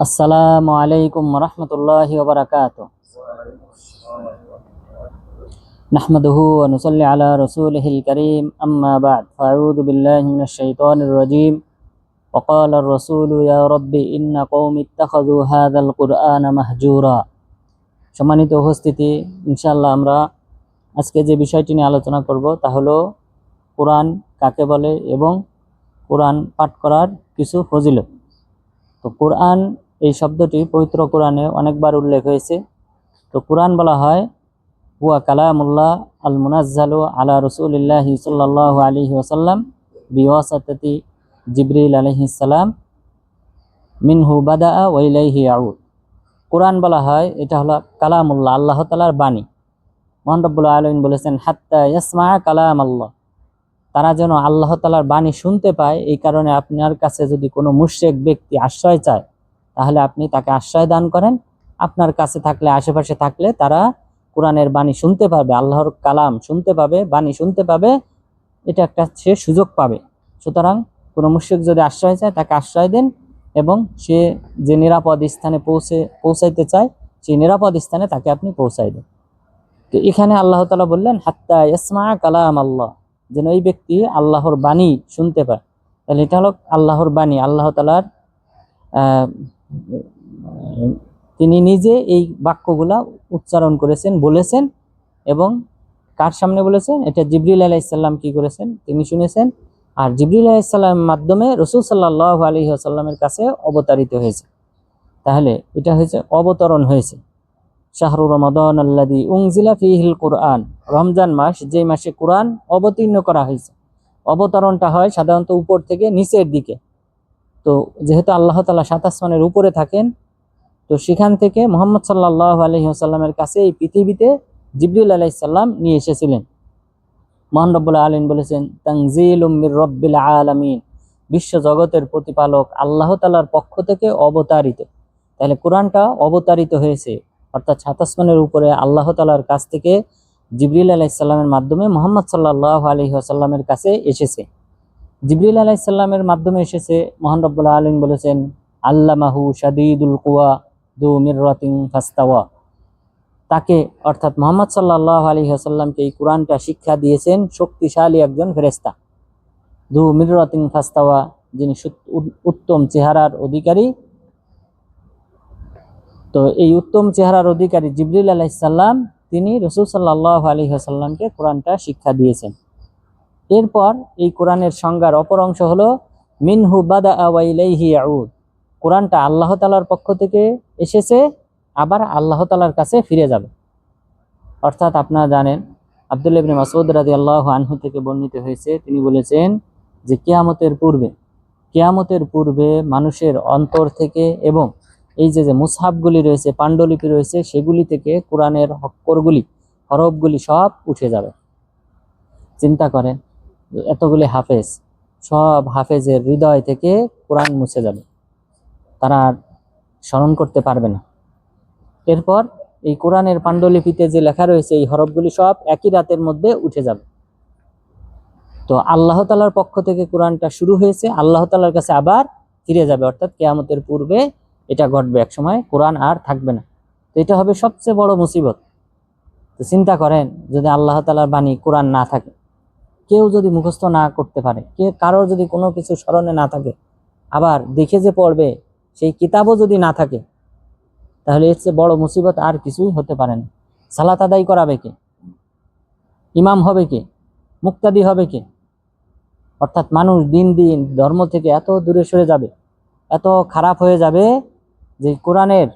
আসসালামু আলাইকুম রহমতুল্লাহি ওবরাকাত نحمده ونصلي على رسوله الكريم أما بعد فأعوذ بالله من الشيطان الرجيم وقال الرسول يا رب إن قوم اتخذوا هذا القرآن مهجورا সম্মানিত উপস্থিতি ইনশাআল্লাহ আমরা আজকে যে বিষয়টি নিয়ে আলোচনা করব তা হলো কোরআন কাকে বলে এবং কোরআন পাঠ করার কিছু ফজিলত তো কোরআন এই শব্দটি পবিত্র কোরআনে অনেকবার উল্লেখ হয়েছে। তো কোরআন বলা হয়, হুয়া কালামুল্লাহ আল মুনাজ্জালু আলা রসুলিল্লাহি সাল্লাহ আলহি ওসাল্লাম বিওয়াসাতি জিবরিল আলহিসাল্লাম মিনহু বাদা ওয়াইলাইহি আউদ কোরআন বলা হয়, এটা হলো কালামুল্লাহ, আল্লাহ তালার বাণী। মোহান রব্বুল্লাহ আলমিন বলেছেন, হাত্তা ইয়াসমা কালাম আল্লাহ তারা যেন আল্লাহ তালার বাণী শুনতে পায়, এই কারণে আপনার কাছে যদি কোনো মুশ্রেক ব্যক্তি আশ্রয় চায় তাহলে আপনি তাকে আশ্রয় দান করেন। আপনার কাছে থাকলে, আশেপাশে থাকলে তারা কোরআনের বাণী শুনতে পাবে, আল্লাহর কালাম শুনতে পাবে, বাণী শুনতে পাবে, এটা একটা সে সুযোগ পাবে। সুতরাং কোনো মুশ্রিক যদি আশ্রয় চায়, তাকে আশ্রয় দেন এবং সে যে নিরাপদ স্থানে পৌঁছে, পৌঁছাইতে চায়, সেই নিরাপদ স্থানে তাকে আপনি পৌঁছাই দেন। তো এখানে আল্লাহ তালা বললেন, হাত্তা ইসমা কালাম আল্লাহ। যেন ওই ব্যক্তি আল্লাহর বাণী শুনতে পায়। তাহলে এটা হলো আল্লাহর বাণী। আল্লাহ তালার তিনি নিজে এই বাক্যগুলা উচ্চারণ করেছেন, বলেছেন এবং কার সামনে বলেছেন? এটা জিবরিল আলাইসাল্লাম কি করেছেন? তিনি শুনেছেন। আর জিবরিল আলাইসাল্লামের মাধ্যমে রসুল সাল্লাহ আলী আসাল্লামের কাছে অবতারিত হয়েছে। তাহলে এটা হয়েছে, অবতরণ হয়েছে। শাহরু রমাদন আল্লাদি উংজিলা ফিহিল কোরআন। রমজান মাস যে মাসে কোরআন অবতীর্ণ করা হয়েছে। অবতরণটা হয় সাধারণত উপর থেকে নিচের দিকে। তো যেহেতু আল্লাহ তালা সাত আসমানের উপরে থাকেন, তো সেখান থেকে মোহাম্মদ সাল্লাহ আলহিহাসাল্লামের কাছে এই পৃথিবীতে জিবরুল আলাইসাল্লাম নিয়ে এসেছিলেন। মোহান রব্বুল্লাহ আলম বলেছেন তাংজিল উম্মির রব্বিল আলমিন বিশ্ব জগতের প্রতিপালক আল্লাহ তালার পক্ষ থেকে অবতারিত। তাহলে কোরআনটা অবতারিত হয়েছে, অর্থাৎ সাত আসমানের উপরে আল্লাহ তালার কাছ থেকে জিবরিল আলাইসাল্লামের মাধ্যমে মোহাম্মদ সাল্লাহ আলহি আসাল্লামের কাছে এসেছে। জিবরিল আলাইসাল্লামের মাধ্যমে এসেছে, মোহান রব্বুল্লাহ আলম বলেছেন, আল্লামাহু শাদিদুল কুয়া দু মিরাতিং ফাস্তাওয়া। তাকে অর্থাৎ মোহাম্মদ সাল্লাহ আলী আসাল্লামকে এই কোরআনটা শিক্ষা দিয়েছেন শক্তিশালী একজন ফেরেস্তা দু মিরাতিং ফাস্তাওয়া, যিনি উত্তম চেহারার অধিকারী। তো এই উত্তম চেহারার অধিকারী জিবরিল আলাইসাল্লাম তিনি রসুল সাল্লাহ আলী আসাল্লামকে কোরআনটা শিক্ষা দিয়েছেন। এরপর এই কোরআনের সংজ্ঞার অপর অংশ হলো, মিনহু বাদা আউদ কোরআনটা আল্লাহ তালার পক্ষ থেকে এসেছে, আবার আল্লাহ তালার কাছে ফিরে যাবে। অর্থাৎ আপনারা জানেন, আবদুল্লাহ ইবনে মাসুদ রাজি আল্লাহ আনহু থেকে বর্ণিত হয়েছে, তিনি বলেছেন যে কেয়ামতের পূর্বে কেয়ামতের পূর্বে মানুষের অন্তর থেকে এবং এই যে যে মুসহাবগুলি রয়েছে, পাণ্ডুলিপি রয়েছে, সেগুলি থেকে কোরআনের হক্করগুলি, হরফগুলি সব উঠে যাবে। চিন্তা করেন এতগুলি হাফেজ, সব হাফেজের হৃদয় থেকে কোরআন মুছে যাবে। তারা স্মরণ করতে পারবে না। এরপর এই কোরআনের পাণ্ডুলিপিতে যে লেখা রয়েছে, এই হরফগুলি সব একই রাতের মধ্যে উঠে যাবে। তো আল্লাহ তালার পক্ষ থেকে কোরআনটা শুরু হয়েছে, আল্লাহ তালার কাছে আবার ফিরে যাবে। অর্থাৎ কেয়ামতের পূর্বে এটা ঘটবে এক সময় কোরআন আর থাকবে না। তো এটা হবে সবচেয়ে বড় মুসিবত। তো চিন্তা করেন, যদি আল্লাহ তালার বাণী কোরআন না থাকে কেউ যদি মুখস্থ না করতে পারে কে কারোর যদি কোনো কিছু স্মরণে না থাকে, আবার দেখে যে পড়বে, সেই কিতাবও যদি না থাকে, তাহলে এর চেয়ে বড় মুসিবত আর কিছুই হতে পারে না। সালাত আদায় করাবে কে? ইমাম হবে কে? মুক্তাদি হবে কে? অর্থাৎ মানুষ দিন দিন ধর্ম থেকে এত দূরে সরে যাবে, এত খারাপ হয়ে যাবে যে কোরআনের,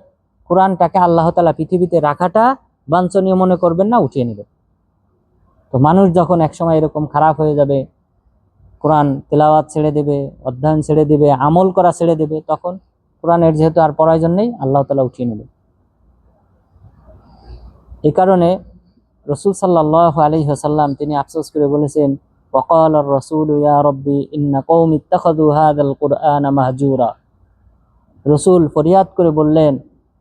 কোরআনটাকে আল্লাহ তালা পৃথিবীতে রাখাটা বাঞ্ছনীয় মনে করবেন না, উঠিয়ে নেবে তো মানুষ যখন একসময় এরকম খারাপ হয়ে যাবে কোরআন তেলাওয়াত ছেড়ে দেবে অধ্যয়ন ছেড়ে দেবে আমল করা ছেড়ে দেবে তখন কোরআনের যেহেতু আর প্রয়োজন নেই আল্লাহ তালা উঠিয়ে নেবে এই কারণে রসুল সাল্লাহ আলী হাসাল্লাম তিনি আফসোস করে বলেছেন وقال الرسول يا ربي إن قوم اتخذوا هذا القرآن مهجورا রসুল ফরিয়াদ করে বললেন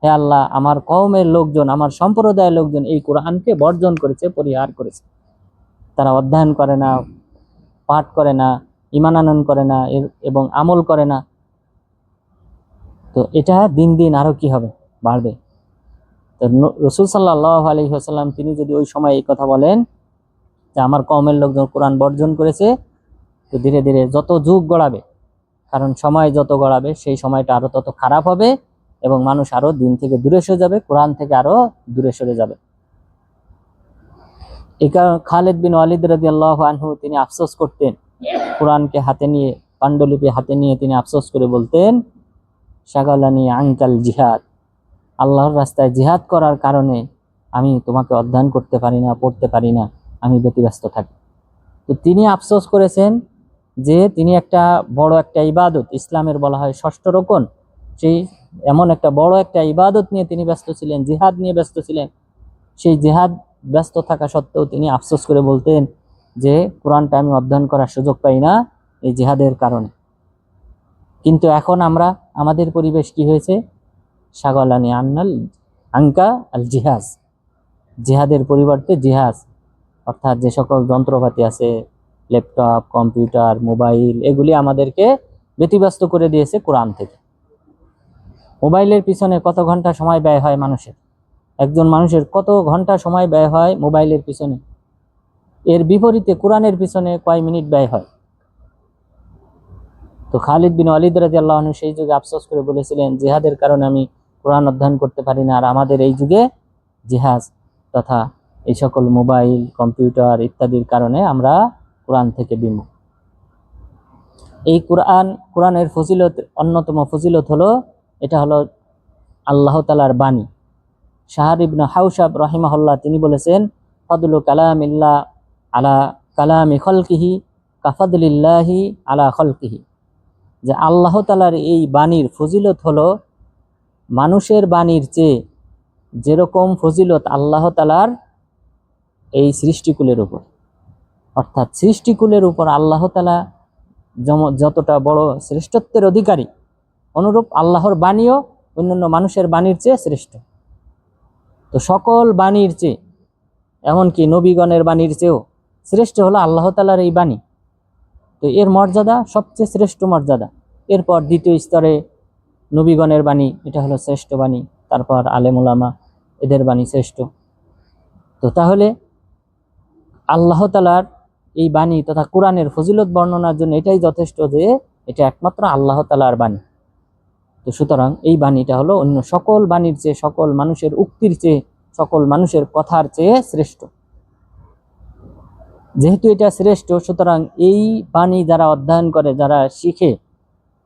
হে আল্লাহ আমার কওমের লোকজন আমার সম্প্রদায়ের লোকজন এই কোরআনকে বর্জন করেছে পরিহার করেছে তারা অধ্যয়ন করে না, পাঠ করে না ইমান আনয়ন করে না এবং আমল করে না। তো এটা দিন দিন আরও কি হবে? বাড়বে। তো রসুল সাল্লাহ আলী তিনি যদি ওই সময় এই কথা বলেন, যে আমার কমের লোকজন কোরআন বর্জন করেছে, তো ধীরে ধীরে যত যুগ গড়াবে, কারণ সময় যত গড়াবে, সেই সময়টা আরও তত খারাপ হবে এবং মানুষ আরও দিন থেকে দূরে সরে যাবে, কোরআন থেকে আরও দূরে সরে যাবে। কারণ খালেদ বিন ওয়ালিদ রাজি আল্লাহ আনহু তিনি আফসোস করতেন। কোরআনকে হাতে নিয়ে, পাণ্ডুলিপি হাতে নিয়ে তিনি আফসোস করে বলতেন, শাগালানি আঙ্কাল জিহাদ। আল্লাহর রাস্তায় জিহাদ করার কারণে আমি তোমাকে অধ্যয়ন করতে পারি না, পড়তে পারি না, আমি ব্যতিব্যস্ত থাকি। তো তিনি আফসোস করেছেন যে তিনি একটা বড় একটা ইবাদত, ইসলামের বলা হয় ষষ্ঠ রোকন। সেই এমন একটা বড় একটা ইবাদত নিয়ে তিনি ব্যস্ত ছিলেন, জিহাদ নিয়ে ব্যস্ত ছিলেন। সেই জিহাদ ব্যস্ত থাকা সত্ত্বেও তিনি আফসোস করে বলতেন যে, কোরআনটা আমি অধ্যয়ন করার সুযোগ পাই না এই জেহাদের কারণে। কিন্তু এখন আমরা, আমাদের পরিবেশ কি হয়েছে? সাগলানি আন্নাল আঙ্কা আল জিহাজ। জিহাদের পরিবর্তে জিহাজ, অর্থাৎ যে সকল যন্ত্রপাতি আছে, ল্যাপটপ, কম্পিউটার, মোবাইল, এগুলি আমাদেরকে ব্যতিব্যস্ত করে দিয়েছে কোরআন থেকে। মোবাইলের পিছনে কত ঘণ্টা সময় ব্যয় হয় মানুষের? একজন মানুষের কত ঘণ্টা সময় ব্যয় হয় মোবাইলের পিছনে? এর বিপরীতে কোরআনের পিছনে কয় মিনিট ব্যয় হয়? তো খালিদ বিন আলিদ রাজি আল্লাহ সেই যুগে আফসোস করে বলেছিলেন, জেহাদের কারণে আমি কোরআন অধ্যয়ন করতে পারি না, আর আমাদের এই যুগে জেহাজ তথা এই সকল মোবাইল, কম্পিউটার ইত্যাদির কারণে আমরা কোরআন থেকে বিমুখ। এই কোরআন, কোরআনের ফজিলত, অন্যতম ফজিলত হলো, এটা হলো আল্লাহ তালার বাণী। শাহার ইবনু হাউসাব রহিমাহুল্লাহ, তিনি বলেছেন, ফদলু কালামিল্লা আলা কালামি খলকিহি, কাফাদুলিল্লাহি আলা খলকিহি। যে আল্লাহ তালার এই বাণীর ফজিলত হলো, মানুষের বাণীর চেয়ে যেরকম ফজিলত আল্লাহ তালার এই সৃষ্টিকুলের উপর। অর্থাৎ সৃষ্টিকুলের উপর আল্লাহ তালা যতটা বড় শ্রেষ্ঠত্বের অধিকারী, অনুরূপ আল্লাহর বাণীও অন্যান্য মানুষের বাণীর চেয়ে শ্রেষ্ঠ। তো সকল বাণীর চেয়ে, এমনকি নবীগণের বাণীর চেয়েও শ্রেষ্ঠ হলো আল্লাহ তালার এই বাণী। তো এর মর্যাদা সবচেয়ে শ্রেষ্ঠ মর্যাদা। এরপর দ্বিতীয় স্তরে নবীগণের বাণী, এটা হলো শ্রেষ্ঠ বাণী, তারপর আলেমুলামা এদের বাণী শ্রেষ্ঠ। তো তাহলে আল্লাহ তালার এই বাণী তথা কোরআনের ফজিলত বর্ণনার জন্য এটাই যথেষ্ট যে, এটা একমাত্র আল্লাহ তালার বাণী। তো সুতরাং এই বাণীটা হলো অন্য সকল বাণীর চেয়ে, সকল মানুষের উক্তির চেয়ে, সকল মানুষের কথার চেয়ে শ্রেষ্ঠ। যেহেতু এটা শ্রেষ্ঠ, সুতরাং এই বাণী যারা অধ্যয়ন করে, যারা শিখে,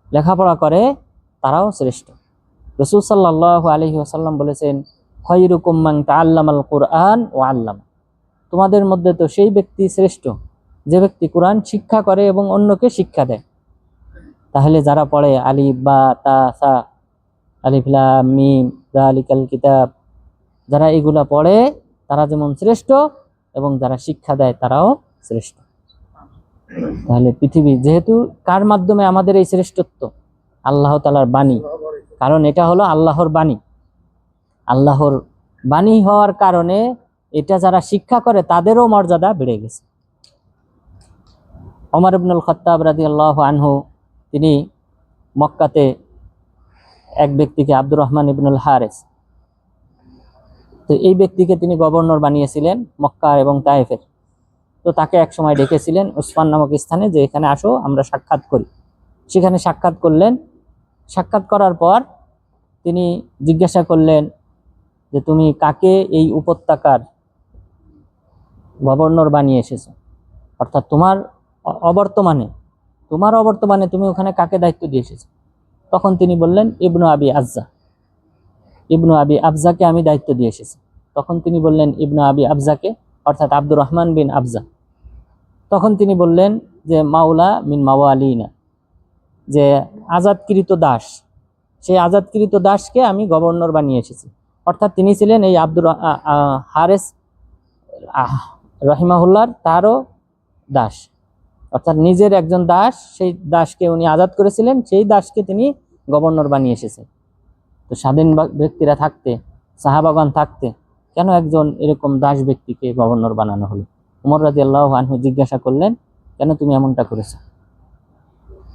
লেখাপড়া করে, তারাও শ্রেষ্ঠ। রসুল সাল্লাহ আলহি আসাল্লাম বলেছেন খয়রুকুম্মাং তাল্লামাল কোরআন ও আল্লাম। তোমাদের মধ্যে তো সেই ব্যক্তি শ্রেষ্ঠ, যে ব্যক্তি কোরআন শিক্ষা করে এবং অন্যকে শিক্ষা দেয়। তাহলে যারা পড়ে, আলিফ, বা, তা, সা, আলিফ, লাম, মিম জালিকাল কিতাব, যারা এগুলা পড়ে, তারা যেমন শ্রেষ্ঠ এবং যারা শিক্ষা দেয়, তারাও শ্রেষ্ঠ। তাহলে পৃথিবী যেহেতু কার মাধ্যমে আমাদের এই শ্রেষ্ঠত্ব? আল্লাহ তালার বাণী। কারণ এটা হলো আল্লাহর বাণী। আল্লাহর বাণী হওয়ার কারণে এটা যারা শিক্ষা করে, তাদেরও মর্যাদা বেড়ে গেছে। ওমর ইবনুল খত্তাব রাজি আল্লাহ আনহু তিনি মক্কাতে এক ব্যক্তিকে আব্দুর রহমান ইবনুল হারেস। তো এই ব্যক্তিকে তিনি গভর্নর বানিয়েছিলেন মক্কা এবং তায়েফের। তো তাকে এক সময় ডেকেছিলেন উসমান নামক স্থানে যে এখানে আসো, আমরা সাক্ষাৎ করি। সেখানে সাক্ষাৎ করলেন। সাক্ষাৎ করার পর তিনি জিজ্ঞাসা করলেন যে, তুমি কাকে এই উপত্যকার গভর্নর বানিয়ে এসেছ? অর্থাৎ তোমার অবর্তমানে তোমার অবর্তমানে তুমি ওখানে কাকে দায়িত্ব দিয়ে এসেছ? তখন তিনি বললেন, ইবনু আবি আফজা ইবনু আবি আফজাকে আমি দায়িত্ব দিয়ে এসেছি। তখন তিনি বললেন, ইবনু আবি আফজাকে অর্থাৎ আব্দুর রহমান বিন আফজা তখন তিনি বললেন যে, মাওলা মিন মাওয়া আলীনা যে আজাদকৃত দাস, সেই আজাদকৃত দাসকে আমি গভর্নর বানিয়ে এসেছি। অর্থাৎ তিনি ছিলেন এই আব্দুর হারেস রহিমাহুল্লার তারও দাস। অর্থাৎ নিজের একজন দাস, সেই দাসকে উনি আজাদ করেছিলেন, সেই দাসকে তিনি গভর্নর বানিয়ে এসেছেন তো স্বাধীন ব্যক্তিরা থাকতে সাহাবাগান থাকতে, কেন একজন এরকম দাস ব্যক্তিকে গভর্নর বানানো হলো? উমর রাজি আল্লাহ আনহু জিজ্ঞাসা করলেন, কেন তুমি এমনটা করেছ?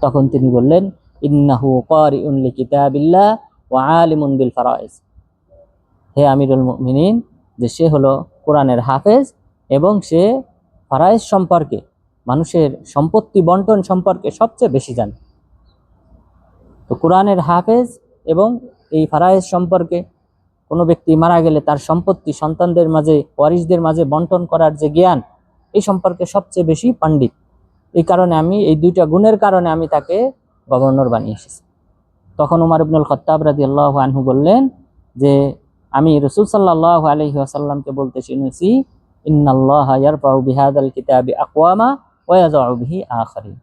তখন তিনি বললেন, ইন্নাহু কারিউন লিকিতাবিল্লাহ ও আলিমুন বিল ফারাইজ হে আমিরুল মুমিনিন, যে সে হলো কোরআনের হাফেজ এবং সে ফারাইজ সম্পর্কে মানুষের সম্পত্তি বন্টন সম্পর্কে সবচেয়ে বেশি জানে। তো কোরআনের হাফেজ এবং এই ফারায়েজ সম্পর্কে কোনো ব্যক্তি মারা গেলে তার সম্পত্তি সন্তানদের মাঝে ওয়ারিসদের মাঝে বন্টন করার যে জ্ঞান, এই সম্পর্কে সবচেয়ে বেশি পাণ্ডিত। এই কারণে আমি, এই দুইটা গুণের কারণে আমি তাকে গভর্নর বানিয়ে এসেছি। তখন উমার ইবনুল খত্তাব রাজি আল্লাহ আনহু বললেন যে, আমি রসুল সাল্লাহ আলহি আসাল্লামকে বলতে শুনেছি, ইন্নাল্লাহ ইয়ারফাউ বিহাদাল কিতাবি আকওয়ামা ওয়া ইয়াযউ বিহি আখারিন।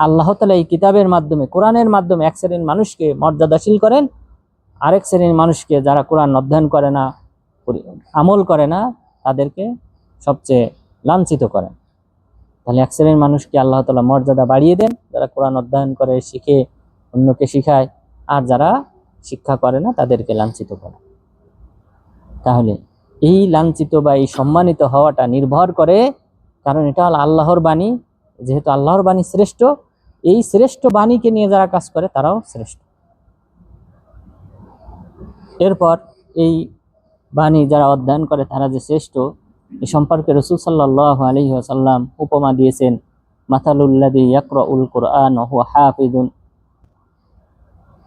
আল্লাহ তাআলা এই কিতাবের মাধ্যমে, কোরআনের মাধ্যমে এক শ্রেণির মানুষকে মর্যাদাশীল করেন, আরেক শ্রেণির মানুষকে যারা কোরআন অধ্যয়ন করে না আমল করে না, তাদেরকে সবচেয়ে লাঞ্ছিত করেন। তাহলে এক শ্রেণির মানুষকে আল্লাহ তালা মর্যাদা বাড়িয়ে দেন, যারা কোরআন অধ্যয়ন করে, শিখে, অন্যকে শিখায়, আর যারা শিক্ষা করে না, তাদেরকে লাঞ্ছিত করে। তাহলে এই লাঞ্ছিত বা এই সম্মানিত হওয়াটা নির্ভর করে কারণ এটা হল আল্লাহর বাণী, যেহেতু আল্লাহর বাণী শ্রেষ্ঠ, এই শ্রেষ্ঠ বাণীকে নিয়ে যারা কাজ করে তারাও শ্রেষ্ঠ। এরপর এই বাণী যারা অধ্যয়ন করে তারা যে শ্রেষ্ঠ, এ সম্পর্কে রসুল সাল্লাহ আলী আসাল্লাম উপমা দিয়েছেন মাথালুল্লাদি ইয়াকরউল কোরআন হুয়া হাফিদুন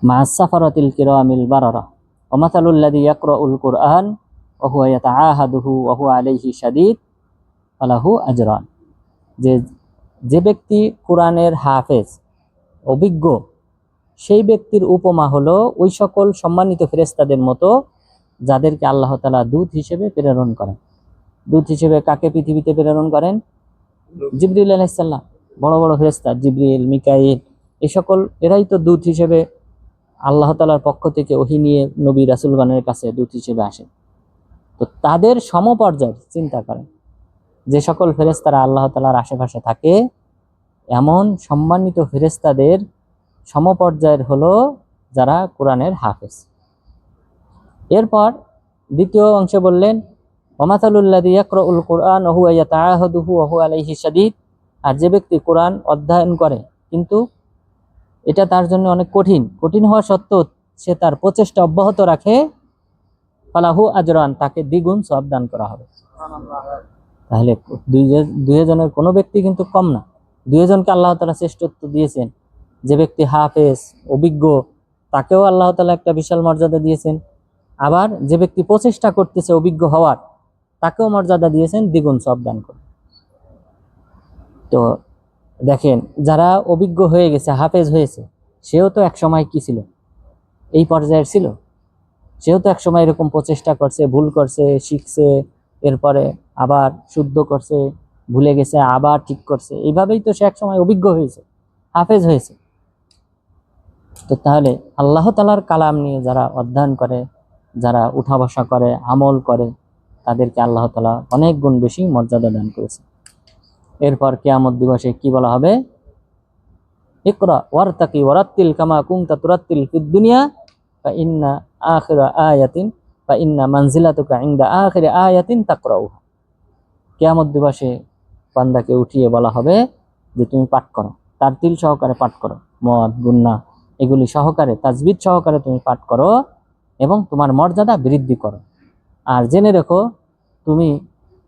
মা সাফারাতিল কিরামিল বারারা ও মাথালুল্লাদি ইয়াকরউল কোরআন ওহুয়া ইয়াতাআহাদুহু ওয়া হুয়া আলাইহি শাদীদ। ফালাহু আজরান। যে যে ব্যক্তি কোরআনের হাফেজ, অভিজ্ঞ, সেই ব্যক্তির উপমা হলো ওই সকল সম্মানিত ফেরেস্তাদের মতো যাদেরকে আল্লাহ তালা দূত হিসেবে প্রেরণ করেন। দূত হিসেবে কাকে পৃথিবীতে প্রেরণ করেন? জিবরিল আলাইসাল্লাম বড় বড় ফেরেস্তা জিবরিল, মিকাইল এই সকল, এরাই তো দূত হিসেবে আল্লাহ তালার পক্ষ থেকে ওহি নিয়ে নবী রাসুলগণের কাছে দূত হিসেবে আসেন। তো তাদের সমপর্যায়ের চিন্তা করেন। যে সকল ফেরেস্তারা আল্লাহ তালার আশেপাশে থাকে, এমন সম্মানিত ফেরেস্তাদের সমপর্যায়ের হলো যারা কোরআনের হাফেজ। এরপর দ্বিতীয় অংশে বললেন ওমাতালুল্লাদি ইয়াকরউল কোরআন ওহু ইয়াতাআহাদুহু ওহু আলাইহি শাদীদ। আর যে ব্যক্তি কোরআন অধ্যয়ন করে, কিন্তু এটা তার জন্য অনেক কঠিন। কঠিন হওয়া সত্ত্বেও সে তার প্রচেষ্টা অব্যাহত রাখে, ফালাহু আজরান, তাকে দ্বিগুণ সব দান করা হবে। তাহলে দুই দুইজনের কোনো ব্যক্তি কিন্তু কম না। দুইজনকে আল্লাহ তালা শ্রেষ্ঠত্ব দিয়েছেন। যে ব্যক্তি হাফেজ, অভিজ্ঞ, তাকেও আল্লাহ তালা একটা বিশাল মর্যাদা দিয়েছেন। আবার যে ব্যক্তি প্রচেষ্টা করতেছে অভিজ্ঞ হওয়ার, তাকেও মর্যাদা দিয়েছেন, দ্বিগুণ সব দান করে। তো দেখেন, যারা অভিজ্ঞ হয়ে গেছে, হাফেজ হয়েছে, সেও তো এক সময় কি ছিল? এই পর্যায়ের ছিল। সেও তো এক সময় এরকম প্রচেষ্টা করছে, ভুল করছে, শিখছে এরপরে আবার শুদ্ধ করছে, ভুলে গেছে, আবার ঠিক করছে। এইভাবেই তো সে এক সময় অভিজ্ঞ হয়েছে, হাফেজ হয়েছে। তো তাহলে আল্লাহ তালার কালাম নিয়ে যারা অধ্যয়ন করে, যারা উঠা বসা করে, আমল করে, তাদেরকে আল্লাহ তালা অনেক গুণ বেশি মর্যাদা দান করেছে। এরপর কেয়ামত দিবসে কি বলা হবে? ইকরা ওয়ারতাকি ওয়ারাত্তিল কামা কুমতা তুরাত্তিল ফিদ দুনিয়া, ফা ইন্না আখিরা আয়াতিন ফা ইন্না মানজিলাতুকা ইনদা আখিরি আয়াতিন তাকরাউহা। কেয়ামত দিবসে বান্দাকে উঠিয়ে বলা হবে যে তুমি পাঠ করো তার তিল সহকারে পাঠ করো, মদ, গুন্না এগুলি সহকারে তাজবিদ সহকারে তুমি পাঠ করো এবং তোমার মর্যাদা বৃদ্ধি করো। আর জেনে রেখো, তুমি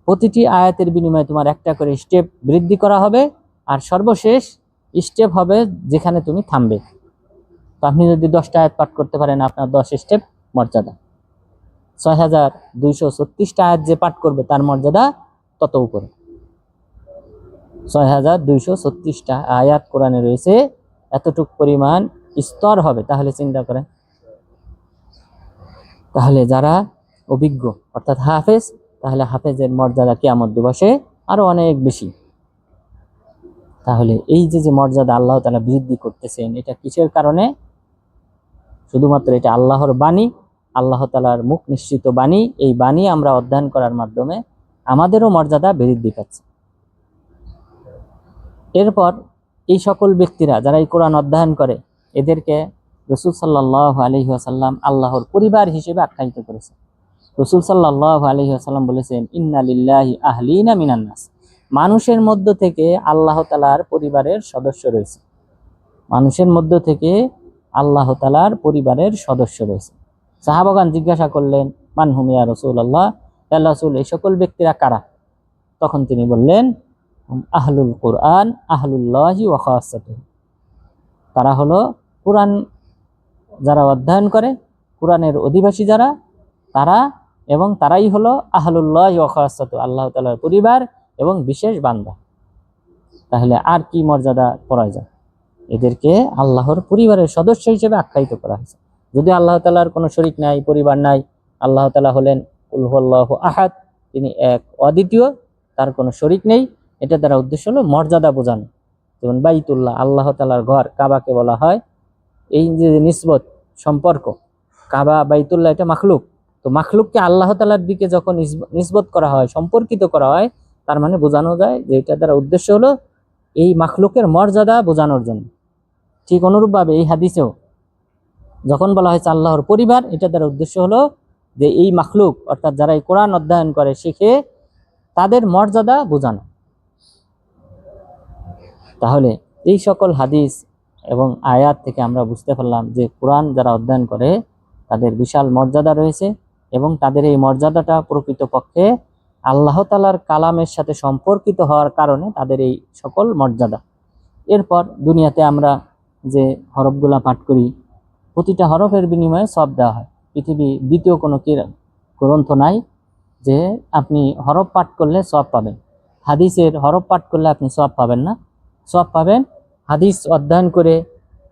প্রতিটি আয়াতের বিনিময়ে তোমার একটা করে স্টেপ বৃদ্ধি করা হবে আর সর্বশেষ স্টেপ হবে যেখানে তুমি থামবে। তো আপনি যদি দশটা আয়াত পাঠ করতে পারেন, আপনার দশ স্টেপ মর্যাদা। ছয় হাজার দুইশো ছত্রিশটা আয়াত যে পাঠ করবে, তার মর্যাদা তত উপরে ছয় হাজার দুইশো ছত্রিশটা আয়াত কোরআনে রয়েছে, এতটুক পরিমাণ স্তর হবে, তাহলে চিন্তা করেন। তাহলে যারা অভিজ্ঞ, অর্থাৎ হাফেজ, তাহলে হাফেজের মর্যাদা কিয়ামত দিবসে আরও অনেক বেশি। তাহলে এই যে যে মর্যাদা আল্লাহ তালা বৃদ্ধি করতেছেন, এটা কিসের কারণে? শুধুমাত্র এটা আল্লাহর বাণী আল্লাহ তালার মুখ নিশ্চিত বাণী, এই বাণী আমরা অধ্যয়ন করার মাধ্যমে আমাদেরও মর্যাদা বৃদ্ধি পাচ্ছে। এরপর এই সকল ব্যক্তিরা যারা এই কোরআন অধ্যয়ন করে, এদেরকে রসুল সাল্লাহ আলহি আসাল্লাম আল্লাহর পরিবার হিসেবে আখ্যায়িত করেছে। রসুল সাল্লাহ আলহি আসাল্লাম বলেছেন, ইন্না লিল্লাহি আহলিনা মিনান্নাস মানুষের মধ্য থেকে আল্লাহ তালার পরিবারের সদস্য রয়েছে। মানুষের মধ্য থেকে আল্লাহ তালার পরিবারের সদস্য রয়েছে। সাহাবাগান জিজ্ঞাসা করলেন মানহুমিয়া রসুল আল্লাহ আল্লাহ রসুল, এই সকল ব্যক্তিরা কারা? তখন তিনি বললেন আহলুল কোরআন, আহলুল্লাহি ওয়াখাসাতু তারা হলো কোরআন যারা অধ্যয়ন করে, কোরআনের অধিবাসী যারা, তারা এবং তারাই হলো আহলুল্লাহ ওয়াখাসাতু আল্লাহ তালার পরিবার এবং বিশেষ বান্দা। তাহলে আর কি মর্যাদা করা যায় এদেরকে আল্লাহর পরিবারের সদস্য হিসেবে আখ্যায়িত করা হয়েছে। যদি আল্লাহ তালার কোনো শরিক নাই, পরিবার নাই, আল্লাহ তালা হলেন উল্লাহ আহাদ, তিনি এক অদ্বিতীয়, তার কোনো শরিক নেই। এটা দ্বারা উদ্দেশ্য হলো মর্যাদা বোঝানো। যেমন বাইতুল্লাহ, আল্লাহ তালার ঘর কাবাকে বলা হয়। এই যে নিসবত, সম্পর্ক, কাবা, বাইতুল্লাহ এটা মাখলুক। তো মাখলুককে আল্লাহ তালার দিকে যখন নিসব- নিসবত করা হয়, সম্পর্কিত করা হয়, তার মানে বোঝানো যায় যে এটা দ্বারা উদ্দেশ্য হলো এই মাখলুকের মর্যাদা বোঝানোর জন্য। ঠিক অনুরূপভাবে এই হাদিসেও যখন বলা হয়েছে আল্লাহর পরিবার, এটা দ্বারা উদ্দেশ্য হলো যে এই মাখলুক, অর্থাৎ যারা এই কোরআন অধ্যয়ন করে শিখে তাদের মর্যাদা বোঝানো। তাহলে এই সকল হাদিস এবং আয়াত থেকে আমরা বুঝতে পারলাম যে কোরআন যারা অধ্যয়ন করে, তাদের বিশাল মর্যাদা রয়েছে এবং তাদের এই মর্যাদাটা প্রকৃতপক্ষে আল্লাহ তালার কালামের সাথে সম্পর্কিত হওয়ার কারণে তাদের এই সকল মর্যাদা। এরপর দুনিয়াতে আমরা যে হরফগুলা পাঠ করি প্রতিটা হরফের বিনিময়ে সব দেওয়া হয়। পৃথিবী দ্বিতীয় কোনো গ্রন্থ নাই যে আপনি হরফ পাঠ করলে সব পাবেন। হাদিসের হরফ পাঠ করলে আপনি সব পাবেন না। সব পাবেন। হাদিস অধ্যয়ন করে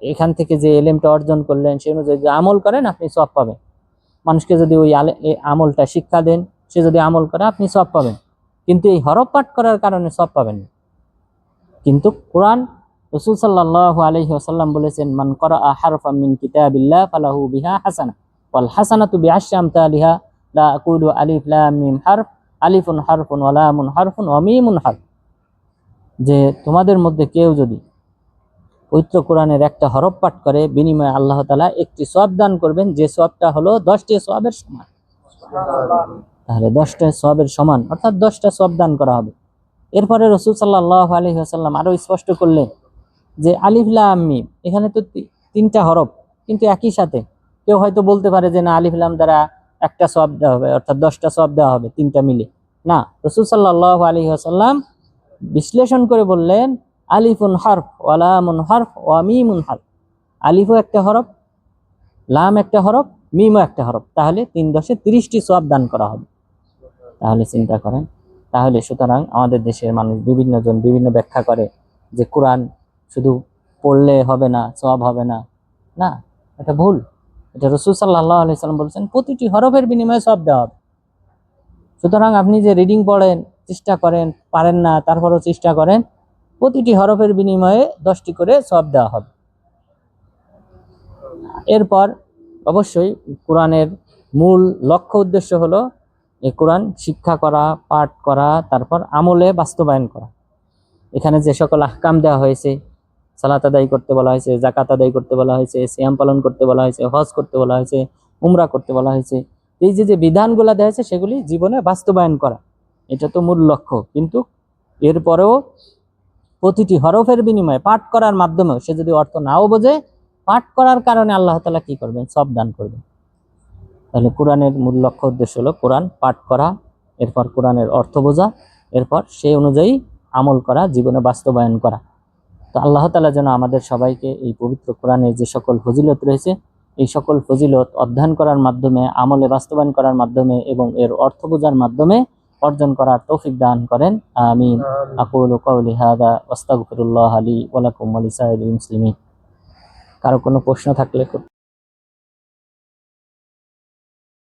এখান থেকে যে এলেমটা অর্জন করলেন, সে অনুযায়ী যদি আমল করেন, আপনি সব পাবেন। মানুষকে যদি ওই আমলটা শিক্ষা দেন, সে যদি আমল করে, আপনি সব পাবেন। কিন্তু এই হরফ পাঠ করার কারণে সব পাবেন না। কিন্তু কোরআন রসুল সাল্লাহ আলহি আসাল্লাম বলেছেন, মান করা হারফা মিন কিতাবিল্লাহ ফালাহু বিহা হাসানা, ওয়াল হাসানাতু বিআশরি আমসালিহা, লা আকুলু আলিফ মিম হারফ, আলিফুন হারফুন ওয়া লামুন হারফুন ওয়া মিমুন হারফ। যে তোমাদের মধ্যে কেউ যদি পবিত্র কোরআনের একটা হরফ পাঠ করে, বিনিময়ে আল্লাহ তালা একটি সব দান করবেন, যে সবটা হলো দশটি সবের সমান। তাহলে দশটা সবের সমান, অর্থাৎ দশটা সব দান করা হবে। এরপরে রসুল সাল্লাহ আলী আসাল্লাম আরও স্পষ্ট করলেন যে আলিফ লাম মিম, এখানে তো তিনটা হরফ, কিন্তু একই সাথে। কেউ হয়তো বলতে পারে যে না, আলিফ লাম দ্বারা একটা সব দেওয়া হবে, অর্থাৎ দশটা সব দেওয়া হবে, তিনটা মিলে। না, রসুল সাল্লাহ আলী আসাল্লাম বিশ্লেষণ করে বললেন, আলিফুন হরফ ওয়ালামুন হরফ ওয়ামিমুন হরফ। আলিফও একটা হরফ, লাম একটা হরফ, মিমও একটা হরফ। তাহলে তিন দশে তিরিশটি সব দান করা হবে। তাহলে চিন্তা করেন। তাহলে সুতরাং আমাদের দেশের মানুষ বিভিন্ন জন বিভিন্ন ব্যাখ্যা করে যে কোরআন শুধু পড়লে হবে না সব হবে না। না, এটা ভুল। এটা রসুল সাল্লাহ আলি সাল্লাম বলছেন, প্রতিটি হরফের বিনিময়ে সব দেওয়া হবে। সুতরাং আপনি যে রিডিং পড়েন, চেষ্টা করেন, পারেন না, তারপরেও চেষ্টা করেন, প্রতিটি হরফের বিনিময়ে দশটি করে সব দেওয়া হবে। এরপর অবশ্যই কোরআনের মূল লক্ষ্য উদ্দেশ্য হলো এই কোরআন শিক্ষা করা, পাঠ করা, তারপর আমলে বাস্তবায়ন করা। এখানে যে সকল আহকাম দেওয়া হয়েছে সালাত আদায় করতে বলা হয়েছে জাকাত আদায় করতে বলা হয়েছে, সিয়াম পালন করতে বলা হয়েছে, হজ করতে বলা হয়েছে, উমরা করতে বলা হয়েছে। এই যে যে বিধানগুলো দেওয়া হয়েছে, সেগুলি জীবনে বাস্তবায়ন করা। এটা তো মূল লক্ষ্য। কিন্তু এরপরেও প্রতিটি হরফের বিনিময়ে পাঠ করার মাধ্যমেও সে যদি অর্থ নাও বোঝে, পাঠ করার কারণে আল্লাহ তালা কি করবেন? সব দান করবেন। তাহলে কোরআনের মূল লক্ষ্য, উদ্দেশ্য হলো কোরআন পাঠ করা, এরপর কোরআনের অর্থ বোঝা, এরপর সেই অনুযায়ী আমল করা, জীবনে বাস্তবায়ন করা। তো আল্লাহ তালা যেন আমাদের সবাইকে এই পবিত্র কোরআনের যে সকল ফজিলত রয়েছে এই সকল ফজিলত অধ্যয়ন করার মাধ্যমে আমলে বাস্তবায়ন করার মাধ্যমে এবং এর অর্থ বোঝার মাধ্যমে অর্জন করার তৌফিক দান করেন। আমিন। আকুলু কওলি হাদা ওয়াস্তাগফিরুল্লাহ আলী ওয়া লাকুম ওয়া মুসলিমিন। কারও কোনো প্রশ্ন থাকলে